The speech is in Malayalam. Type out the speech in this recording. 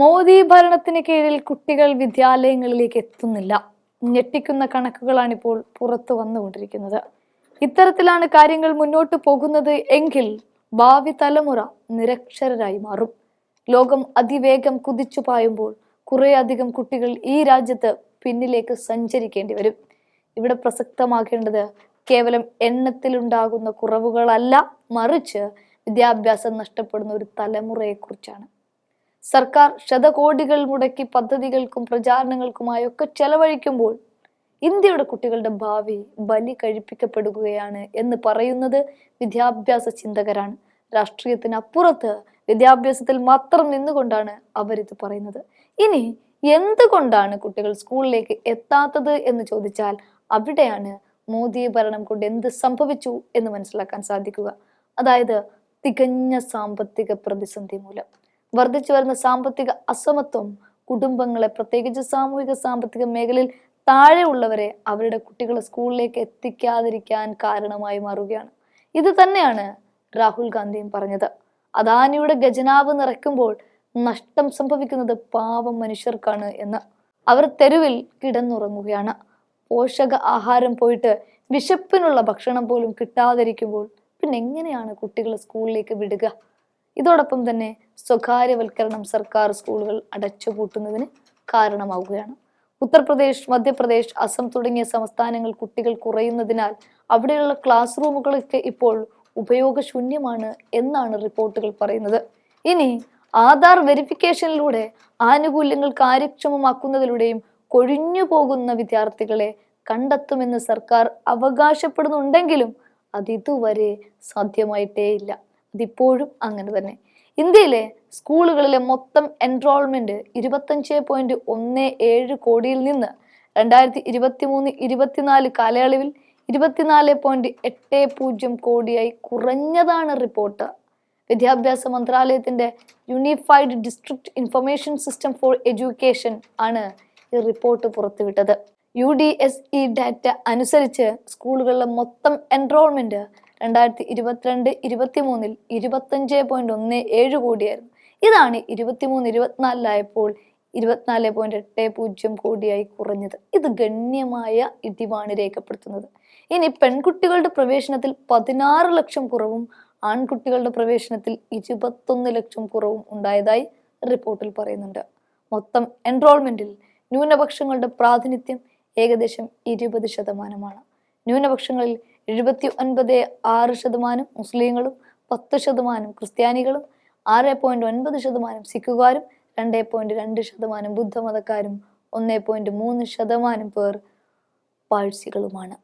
മോദി ഭരണത്തിന് കീഴിൽ കുട്ടികൾ വിദ്യാലയങ്ങളിലേക്ക് എത്തുന്നില്ല. ഞെട്ടിക്കുന്ന കണക്കുകളാണിപ്പോൾ പുറത്തു വന്നുകൊണ്ടിരിക്കുന്നത്. ഇത്തരത്തിലാണ് കാര്യങ്ങൾ മുന്നോട്ട് പോകുന്നത് എങ്കിൽ ഭാവി തലമുറ നിരക്ഷരരായി മാറും. ലോകം അതിവേഗം കുതിച്ചു പായുമ്പോൾ കുറേയധികം കുട്ടികൾ ഈ രാജ്യത്ത് പിന്നിലേക്ക് സഞ്ചരിക്കേണ്ടി വരും. ഇവിടെ പ്രസക്തമാക്കേണ്ടത് കേവലം എണ്ണത്തിലുണ്ടാകുന്ന കുറവുകളല്ല മറിച്ച് വിദ്യാഭ്യാസം നഷ്ടപ്പെടുന്ന ഒരു തലമുറയെക്കുറിച്ചാണ്. സർക്കാർ ശതകോടികൾ മുടക്കി പദ്ധതികൾക്കും പ്രചാരണങ്ങൾക്കുമായി ഒക്കെ ചെലവഴിക്കുമ്പോൾ ഇന്ത്യയുടെ കുട്ടികളുടെ ഭാവി ബലി കഴിപ്പിക്കപ്പെടുകയാണ് എന്ന് പറയുന്നത് വിദ്യാഭ്യാസ ചിന്തകരാണ്. രാഷ്ട്രീയത്തിന് അപ്പുറത്ത് വിദ്യാഭ്യാസത്തിൽ മാത്രം നിന്നുകൊണ്ടാണ് അവരിത് പറയുന്നത്. ഇനി എന്തുകൊണ്ടാണ് കുട്ടികൾ സ്കൂളിലേക്ക് എത്താത്തത് എന്ന് ചോദിച്ചാൽ അവിടെയാണ് മോദി ഭരണം കൊണ്ട് എന്ത് സംഭവിച്ചു എന്ന് മനസ്സിലാക്കാൻ സാധിക്കുക. അതായത് തികഞ്ഞ സാമ്പത്തിക പ്രതിസന്ധി മൂലം. വർദ്ധിച്ചു വരുന്ന സാമ്പത്തിക അസമത്വം കുടുംബങ്ങളെ പ്രത്യേകിച്ച് സാമൂഹിക സാമ്പത്തിക മേഖലയിൽ താഴെയുള്ളവരെ അവരുടെ കുട്ടികളെ സ്കൂളിലേക്ക് എത്തിക്കാതിരിക്കാൻ കാരണമായി മാറുകയാണ്. ഇത് തന്നെയാണ് രാഹുൽ ഗാന്ധിയും പറഞ്ഞത്. അദാനിയുടെ ഖജനാവ് നിറയ്ക്കുമ്പോൾ നഷ്ടം സംഭവിക്കുന്നത് പാവം മനുഷ്യർക്കാണ് എന്ന്. അവർ തെരുവിൽ കിടന്നുറങ്ങുകയാണ്. പോഷക ആഹാരം പോയിട്ട് വിശപ്പിനുള്ള ഭക്ഷണം പോലും കിട്ടാതിരിക്കുമ്പോൾ പിന്നെ എങ്ങനെയാണ് കുട്ടികളെ സ്കൂളിലേക്ക് വിടുക? ഇതോടൊപ്പം തന്നെ സ്വകാര്യവൽക്കരണം സർക്കാർ സ്കൂളുകൾ അടച്ചുപൂട്ടുന്നതിന് കാരണമാവുകയാണ്. ഉത്തർപ്രദേശ് മധ്യപ്രദേശ് അസം തുടങ്ങിയ സംസ്ഥാനങ്ങൾ കുട്ടികൾ കുറയുന്നതിനാൽ അവിടെയുള്ള ക്ലാസ് റൂമുകളൊക്കെ ഇപ്പോൾ ഉപയോഗശൂന്യമാണ് എന്നാണ് റിപ്പോർട്ടുകൾ പറയുന്നത്. ഇനി ആധാർ വെരിഫിക്കേഷനിലൂടെ ആനുകൂല്യങ്ങൾ കാര്യക്ഷമമാക്കുന്നതിലൂടെയും കൊഴിഞ്ഞു പോകുന്ന വിദ്യാർത്ഥികളെ കണ്ടെത്തുമെന്ന് സർക്കാർ അവകാശപ്പെടുന്നുണ്ടെങ്കിലും അതിതുവരെ സാധ്യമായിട്ടേ ഇല്ല അതിപ്പോഴും അങ്ങനെ തന്നെ. ഇന്ത്യയിലെ സ്കൂളുകളിലെ മൊത്തം എൻറോൾമെന്റ് ഇരുപത്തഞ്ച് പോയിന്റ് ഒന്ന് ഏഴ് കോടിയിൽ നിന്ന് രണ്ടായിരത്തി ഇരുപത്തി മൂന്ന് ഇരുപത്തിനാല് കാലയളവിൽ ഇരുപത്തിനാല് പോയിന്റ് എട്ട് പൂജ്യം കോടിയായി കുറഞ്ഞതാണ് റിപ്പോർട്ട്. വിദ്യാഭ്യാസ മന്ത്രാലയത്തിന്റെ unified district information system for education ആണ് ഈ റിപ്പോർട്ട് പുറത്തുവിട്ടത്. U D S E data അനുസരിച്ച് സ്കൂളുകളിലെ മൊത്തം എൻറോൾമെന്റ് രണ്ടായിരത്തി ഇരുപത്തിരണ്ട് ഇരുപത്തി മൂന്നിൽ ഇരുപത്തഞ്ച് പോയിന്റ് ഒന്ന് ഏഴ് കോടിയായിരുന്നു. ഇതാണ് ഇരുപത്തിമൂന്ന് ഇരുപത്തിനാലിലായപ്പോൾ ഇരുപത്തിനാല് പോയിന്റ് എട്ട് പൂജ്യം കോടിയായി കുറഞ്ഞത്. ഇത് ഗണ്യമായ ഇടിവാണ് രേഖപ്പെടുത്തുന്നത്. ഇനി പെൺകുട്ടികളുടെ പ്രവേശനത്തിൽ പതിനാറ് ലക്ഷം കുറവും ആൺകുട്ടികളുടെ പ്രവേശനത്തിൽ ഇരുപത്തൊന്ന് ലക്ഷം കുറവും ഉണ്ടായതായി റിപ്പോർട്ടിൽ പറയുന്നുണ്ട്. മൊത്തം എൻറോൾമെന്റിൽ ന്യൂനപക്ഷങ്ങളുടെ പ്രാതിനിധ്യം ഏകദേശം ഇരുപത് ശതമാനമാണ്. ന്യൂനപക്ഷങ്ങളിൽ എഴുപത്തി ഒൻപത് ആറ് ശതമാനം മുസ്ലിങ്ങളും പത്ത് ശതമാനം ക്രിസ്ത്യാനികളും ആറ് പോയിന്റ് ഒൻപത് ശതമാനം സിഖുകാരും രണ്ട് പോയിന്റ് രണ്ട് ശതമാനം ബുദ്ധമതക്കാരും ഒന്ന് പോയിന്റ് മൂന്ന് ശതമാനം പേർ പാഴ്സികളുമാണ്.